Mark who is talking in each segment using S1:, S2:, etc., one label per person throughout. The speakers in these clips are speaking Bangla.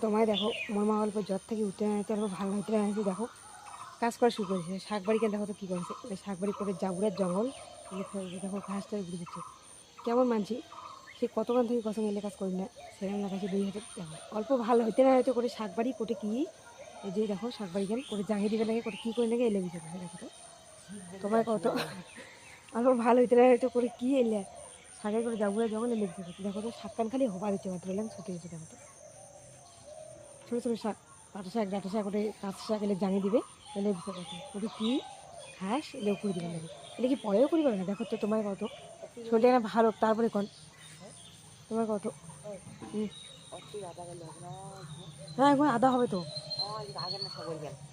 S1: তোমায় দেখো মোর মা অল্প জ্বর থেকে উঠতে না অল্প ভালো না হয়েছে দেখো। কাজ করা শুরু করেছে। শাক বাড়িকে দেখো তো কী করেছে? ওই শাক বাড়ি করে জাবুরের জঙ্গল দেখো, ঘাস টাস ঘুরে দিচ্ছে। কেমন মানছি? সে কতক্ষণ থেকে কত এলে কাজ করি না সেরকম লাগাচ্ছে দুই হাজার দেখো। অল্প ভালো হইতে না হয়তো করে শাক বাড়ি, কোটে কি? এই যে দেখো, শাক বাড়ি কেন করে জাঙ্গি দিবে লাগে করে কী করে লাগে এলে বিষয় দেখো তো। তোমার কত? অল্প ভালো হইতে না হয়তো করে কী এলে? শাকের করে জাবুরের জঙ্গল এলে বিষয় দেখো তো শাক খালি হবা দিচ্ছে মাত্র এলাম ছুটে গেছে দেখো তো। ছোটো ছোটো শাক পাটা শাক ডাটা শাক ওটা কাঁচ শাক এলে জানিয়ে দিবে, এলে ওটা কি? ঘাস, এলেও করে দিবে লাগে এলে কি পরেও করি পাবে না? দেখো তো তোমার কত। শরীরটা ভালো? তারপরে কোন? তোমার কত। হ্যাঁ এখন আদা হবে তো।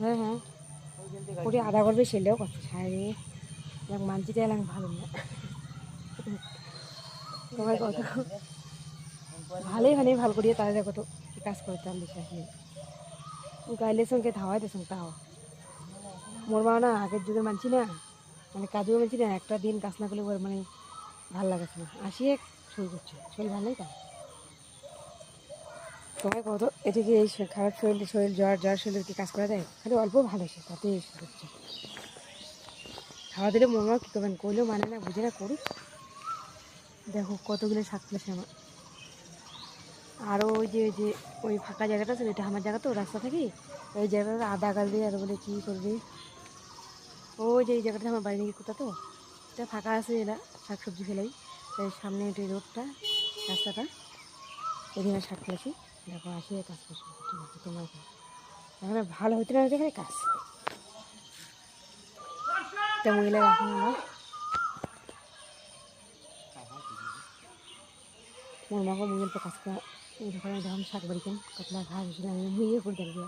S1: হ্যাঁ হ্যাঁ। ওটি আদা করবে, সেলেও কত সারে দেখ মানচিতে এলাম, ভালো না। তোমার কত? ভালোই ভালোই, ভালো করিয়ে তারা দেখো তো। কাজ করতে আমি বিশ্বাস নেই গাইলে সঙ্গে ধাওয়াই দেশ তাও মোর মা না আগের যুগের মানছি না মানে কাজু মানছি না, একটা দিন কাজ না করলে ওর মানে ভালো লাগাছে না। আসিয়ে শুরু করছে। শরীর ভালোই তাও তোমার কত এদিকে এই খারাপ শরীর শরীর জ্বর জ্বর শরীর কি কাজ করা যায়? খালি অল্প ভালো সে তাতে শুরু করছে। খাওয়া দিলে মোর মা কী করবেন করলেও মানে না, বুঝে না করি দেখো কতগুলো শাক তুলেছে আমার। আরও ওই যে যে, ওই ফাঁকা জায়গাটা আছে, ওইটা আমার জায়গা তো, রাস্তা থেকে ওই জায়গাটা আদা গাছ দিয়ে আর বলে, কী করবি? ওই যে, এই জায়গাটা আমার বাড়ি নাকি কোথা তো এটা ফাঁকা আছে, এরা শাক সবজি ফেলাই সামনে ওই রোডটা, রাস্তাটা। এদিকে শাক ফেলেছি। দেখো, আসি কাজ করছি। তোমার এখন ভালো হইতে না পারে কাজ। তা মহিলা এখন আমার মোর মাকে তো কাজ করা ওখানে যখন শাক বাড়ি কেন কতলা ঘাস মুইয়ে করে দেবে।